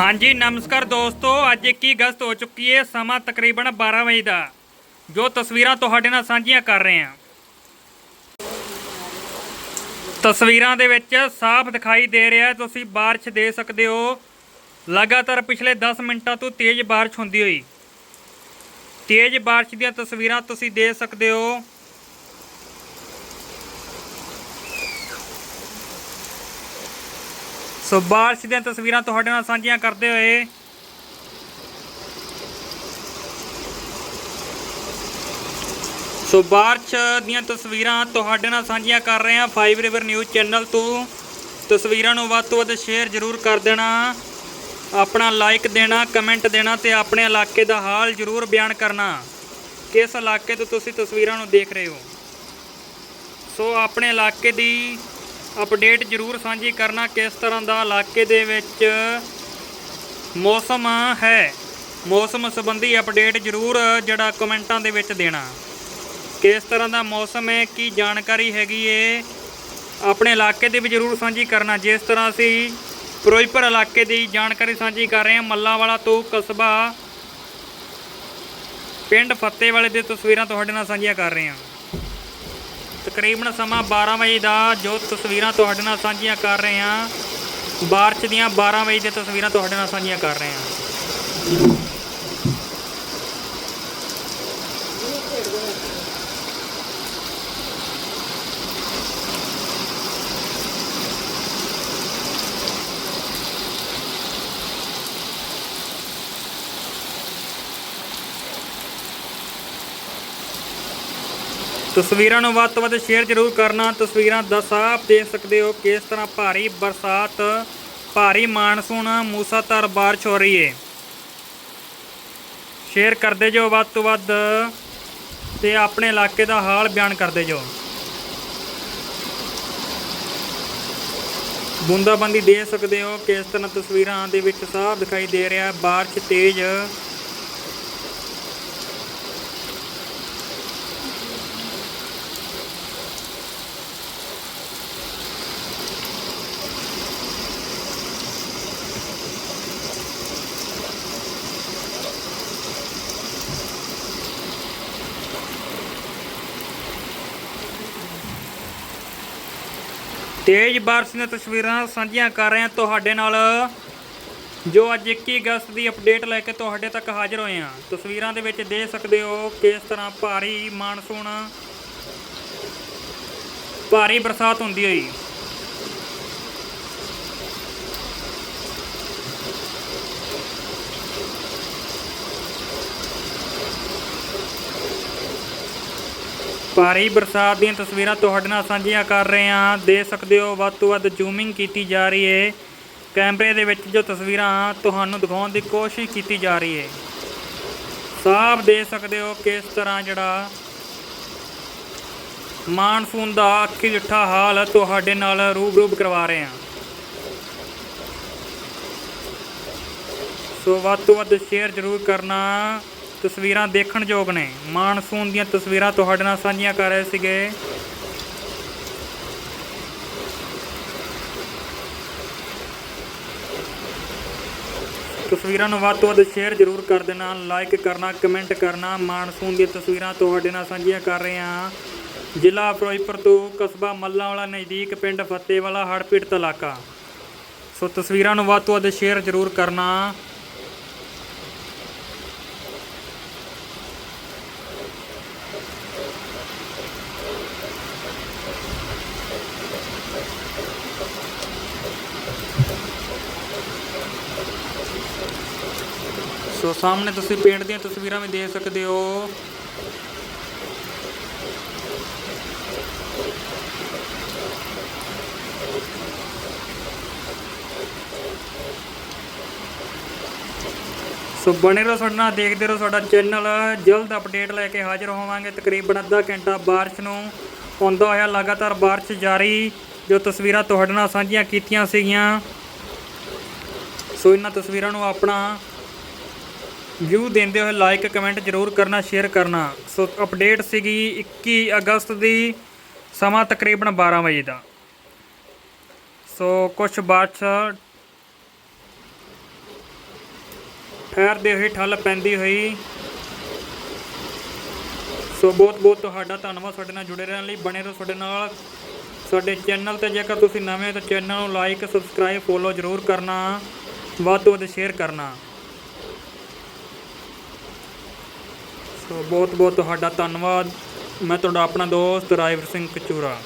ਹਾਂਜੀ, ਨਮਸਕਾਰ ਦੋਸਤੋ। ਅੱਜ 21 ਅਗਸਤ ਹੋ ਚੁੱਕੀ ਹੈ ਸਮਾਂ ਤਕਰੀਬਨ 12 ਵਜੇ ਦਾ। ਜੋ ਤਸਵੀਰਾਂ ਤੁਹਾਡੇ ਨਾਲ ਸਾਂਝੀਆਂ ਕਰ ਰਹੇ ਹਾਂ। ਤਸਵੀਰਾਂ ਦੇ ਵਿੱਚ ਸਾਫ਼ ਦਿਖਾਈ ਦੇ ਰਿਹਾ, ਤੁਸੀਂ ਬਾਰਿਸ਼ ਦੇ ਸਕਦੇ ਹੋ। ਲਗਾਤਾਰ ਪਿਛਲੇ 10 ਮਿੰਟਾਂ ਤੋਂ ਤੇਜ਼ ਬਾਰਿਸ਼ ਹੁੰਦੀ ਹੋਈ। ਤੇਜ਼ ਬਾਰਿਸ਼ ਦੀਆਂ ਤਸਵੀਰਾਂ ਤੁਸੀਂ ਦੇ ਸਕਦੇ ਹੋ। ਸੋ ਬਾਰਿਸ਼ ਦੀਆਂ ਤਸਵੀਰਾਂ ਤੁਹਾਡੇ ਨਾਲ ਸਾਂਝੀਆਂ ਕਰਦੇ ਹੋਏ ਸੋ ਬਾਰਿਸ਼ ਦੀਆਂ ਤਸਵੀਰਾਂ ਤੁਹਾਡੇ ਨਾਲ ਸਾਂਝੀਆਂ ਕਰ ਰਹੇ ਹਾਂ 5 ਰਿਵਰ ਨਿਊਜ਼ ਚੈਨਲ ਤੋਂ। ਤਸਵੀਰਾਂ ਨੂੰ ਵੱਧ ਤੋਂ ਵੱਧ ਸ਼ੇਅਰ ਜ਼ਰੂਰ ਕਰ ਦੇਣਾ, ਆਪਣਾ ਲਾਈਕ ਦੇਣਾ ਕਮੈਂਟ ਦੇਣਾ ਤੇ ਆਪਣੇ ਇਲਾਕੇ ਦਾ ਹਾਲ ਜ਼ਰੂਰ ਬਿਆਨ ਕਰਨਾ। ਕਿਸ ਇਲਾਕੇ ਤੋਂ ਤੁਸੀਂ ਤਸਵੀਰਾਂ ਨੂੰ ਦੇਖ ਰਹੇ ਹੋ? ਸੋ ਆਪਣੇ ਇਲਾਕੇ ਦੀ ਅਪਡੇਟ ਜ਼ਰੂਰ ਸਾਂਝੀ ਕਰਨਾ ਕਿਸ ਤਰ੍ਹਾਂ ਦਾ ਇਲਾਕੇ ਦੇ ਵਿੱਚ ਮੌਸਮ ਹੈ। ਮੌਸਮ ਸੰਬੰਧੀ ਅਪਡੇਟ ਜ਼ਰੂਰ ਜਿਹੜਾ ਕਮੈਂਟਾਂ ਦੇ ਵਿੱਚ ਦੇਣਾ। ਕਿਸ ਤਰ੍ਹਾਂ ਦਾ ਮੌਸਮ ਹੈ, ਕੀ ਜਾਣਕਾਰੀ ਹੈਗੀ ਏ, ਆਪਣੇ ਇਲਾਕੇ ਦੀ ਵੀ ਜ਼ਰੂਰ ਸਾਂਝੀ ਕਰਨਾ। ਜਿਸ ਤਰ੍ਹਾਂ ਅਸੀਂ ਫਿਰੋਜ਼ਪੁਰ ਇਲਾਕੇ ਦੀ ਜਾਣਕਾਰੀ ਸਾਂਝੀ ਕਰ ਰਹੇ ਹਾਂ, ਮੱਲਾਵਾਲਾ ਤੋਂ ਕਸਬਾ ਪਿੰਡ ਫੱਤੇਵਾਲੇ ਦੀ ਤਸਵੀਰਾਂ ਤੁਹਾਡੇ ਨਾਲ ਸਾਂਝੀਆਂ ਕਰ ਰਹੇ ਹਾਂ। ਤਕਰੀਬਨ ਸਮਾਂ 12 ਵਜੇ ਦਾ ਜੋ ਤਸਵੀਰਾਂ ਤੁਹਾਡੇ ਨਾਲ ਸਾਂਝੀਆਂ ਕਰ ਰਹੇ ਹਾਂ। ਬਾਰਚ ਦੀਆਂ 12 ਵਜੇ ਦੀਆਂ ਤਸਵੀਰਾਂ ਤੁਹਾਡੇ ਨਾਲ ਸਾਂਝੀਆਂ ਕਰ ਰਹੇ ਹਾਂ। ਤਸਵੀਰਾਂ ਨੂੰ ਵੱਧ ਤੋਂ ਵੱਧ ਸ਼ੇਅਰ ਜ਼ਰੂਰ ਕਰਨਾ। ਤਸਵੀਰਾਂ ਦਾ ਸਾਫ਼ ਦੇਖ ਸਕਦੇ ਹੋ ਕਿਸ ਤਰ੍ਹਾਂ ਭਾਰੀ ਬਰਸਾਤ, ਭਾਰੀ ਮਾਨਸੂਨ ਮੂਸਾਧਾਰ ਬਾਰਿਸ਼ ਹੋ ਰਹੀ ਹੈ ਸ਼ੇਅਰ ਕਰਦੇ ਜੋ ਵੱਧ ਤੋਂ ਵੱਧ ਤੇ ਆਪਣੇ ਇਲਾਕੇ ਦਾ ਹਾਲ ਬਿਆਨ ਕਰਦੇ ਜੋ ਬੂੰਦਾਬੰਦੀ ਦੇ ਸਕਦੇ ਹੋ ਕਿਸ ਤਰ੍ਹਾਂ ਤਸਵੀਰਾਂ ਦੇ ਵਿੱਚ ਸਾਫ਼ ਦਿਖਾਈ ਦੇ ਰਿਹਾ। ਬਾਰਿਸ਼ ਤੇਜ਼ ਤੇਜ਼ ਬਾਰਿਸ਼ ਦੀਆਂ ਤਸਵੀਰਾਂ ਸਾਂਝੀਆਂ ਕਰ ਰਹੇ ਹਾਂ ਤੁਹਾਡੇ ਨਾਲ, ਜੋ ਅੱਜ 21 ਅਗਸਤ ਦੀ ਅਪਡੇਟ ਲੈ ਕੇ ਤੁਹਾਡੇ ਤੱਕ ਹਾਜ਼ਰ ਹੋਏ ਹਾਂ। ਤਸਵੀਰਾਂ ਦੇ ਵਿੱਚ ਦੇਖ ਸਕਦੇ ਹੋ ਕਿਸ ਤਰ੍ਹਾਂ ਭਾਰੀ ਮਾਨਸੂਨ, ਭਾਰੀ ਬਰਸਾਤ ਹੁੰਦੀ ਹੋਈ। ਭਾਰੀ ਬਰਸਾਤ ਦੀਆਂ ਤਸਵੀਰਾਂ ਤੁਹਾਡੇ ਨਾਲ ਸਾਂਝੀਆਂ ਕਰ ਰਹੇ ਹਾਂ। ਦੇਖ ਸਕਦੇ ਹੋ, ਵੱਧ ਤੋਂ ਵੱਧ ਜ਼ੂਮਿੰਗ ਕੀਤੀ ਜਾ ਰਹੀ ਹੈ। ਕੈਮਰੇ ਦੇ ਵਿੱਚ ਜੋ ਤਸਵੀਰਾਂ ਤੁਹਾਨੂੰ ਦਿਖਾਉਣ ਦੀ ਕੋਸ਼ਿਸ਼ ਕੀਤੀ ਜਾ ਰਹੀ ਹੈ। ਸਾਫ਼ ਦੇਖ ਸਕਦੇ ਹੋ ਕਿਸ ਤਰ੍ਹਾਂ ਜਿਹੜਾ ਮਾਨਸੂਨ ਦਾ ਅੱਖੀ ਜਿੱਠਾ ਹਾਲ ਤੁਹਾਡੇ ਨਾਲ ਰੂਬਰੂ ਕਰਵਾ ਰਹੇ ਹਾਂ। ਸੋ ਵੱਧ ਤੋਂ ਵੱਧ ਸ਼ੇਅਰ ਜ਼ਰੂਰ ਕਰਨਾ। ਤਸਵੀਰਾਂ ਦੇਖਣਯੋਗ ਨੇ। ਮਾਨਸੂਨ ਦੀਆਂ ਤਸਵੀਰਾਂ ਤੁਹਾਡੇ ਨਾਲ ਸਾਂਝੀਆਂ ਕਰ ਰਹੇ ਸੀਗੇ। ਤਸਵੀਰਾਂ ਨੂੰ ਵੱਧ ਤੋਂ ਵੱਧ ਸ਼ੇਅਰ ਜ਼ਰੂਰ ਕਰ ਦੇਣਾ ਲਾਈਕ ਕਰਨਾ ਕਮੈਂਟ ਕਰਨਾ। ਮਾਨਸੂਨ ਦੀਆਂ ਤਸਵੀਰਾਂ ਤੁਹਾਡੇ ਨਾਲ ਸਾਂਝੀਆਂ ਕਰ ਰਹੇ ਹਾਂ। ਜ਼ਿਲ੍ਹਾ ਫਿਰੋਜ਼ਪੁਰ ਤੋਂ ਕਸਬਾ ਮੱਲਾਂਵਾਲਾ ਨਜ਼ਦੀਕ ਪਿੰਡ ਫੱਤੇਵਾਲਾ ਹੜ੍ਹ ਪੀੜਤ ਇਲਾਕਾ। ਸੋ ਤਸਵੀਰਾਂ ਨੂੰ ਵੱਧ ਤੋਂ ਵੱਧ ਸ਼ੇਅਰ ਜ਼ਰੂਰ ਕਰਨਾ। ਸੋ ਸਾਹਮਣੇ ਤੁਸੀਂ ਪਿੰਡ ਦੀਆਂ ਤਸਵੀਰਾਂ ਵੀ ਦੇਖ ਸਕਦੇ ਹੋ। ਸੋ ਬਣੇ ਰਹੋ ਸਾਡੇ ਨਾਲ, ਦੇਖਦੇ ਰਹੋ ਸਾਡਾ ਚੈਨਲ ਜਲਦ ਅਪਡੇਟ ਲੈ ਕੇ ਹਾਜ਼ਰ ਹੋਵਾਂਗੇ। ਤਕਰੀਬਨ ਅੱਧਾ ਘੰਟਾ ਬਾਰਿਸ਼ ਨੂੰ ਹੁੰਦਾ ਹੋਇਆ, ਲਗਾਤਾਰ ਬਾਰਿਸ਼ ਜਾਰੀ, ਜੋ ਤਸਵੀਰਾਂ ਤੁਹਾਡੇ ਨਾਲ ਸਾਂਝੀਆਂ ਕੀਤੀਆਂ ਸੀਗੀਆਂ। ਸੋ ਇਹਨਾਂ ਤਸਵੀਰਾਂ ਨੂੰ ਆਪਣਾ ਵਿਊ ਦਿੰਦੇ ਹੋਏ ਲਾਈਕ ਕਮੈਂਟ ਜ਼ਰੂਰ ਕਰਨਾ ਸ਼ੇਅਰ ਕਰਨਾ। ਸੋ ਅਪਡੇਟ ਸੀਗੀ 21 ਅਗਸਤ ਦੀ, ਸਮਾਂ ਤਕਰੀਬਨ 12 ਵਜੇ ਦਾ। ਸੋ ਕੁਝ ਬਾਰਿਸ਼ ਠਹਿਰਦੇ ਹੋਏ ਠੱਲ ਪੈਂਦੀ ਹੋਈ। ਸੋ ਬਹੁਤ ਬਹੁਤ ਤੁਹਾਡਾ ਧੰਨਵਾਦ ਸਾਡੇ ਨਾਲ ਜੁੜੇ ਰਹਿਣ ਲਈ। ਬਣੇ ਰਹੋ ਸਾਡੇ ਨਾਲ। ਸਾਡੇ ਚੈਨਲ ਤੇ ਜੇਕਰ ਤੁਸੀਂ ਨਵੇਂ ਹੋ ਤਾਂ ਚੈਨਲ ਨੂੰ ਲਾਈਕ ਸਬਸਕ੍ਰਾਈਬ ਫੋਲੋ ਜ਼ਰੂਰ ਕਰਨਾ। ਵੱਧ ਤੋਂ ਵੱਧ ਸ਼ੇਅਰ ਕਰਨਾ। ਸੋ ਬਹੁਤ ਬਹੁਤ ਤੁਹਾਡਾ ਧੰਨਵਾਦ। ਮੈਂ ਤੁਹਾਡਾ ਆਪਣਾ ਦੋਸਤ ਰਾਜਵਰ ਸਿੰਘ ਕਚੂਰਾ।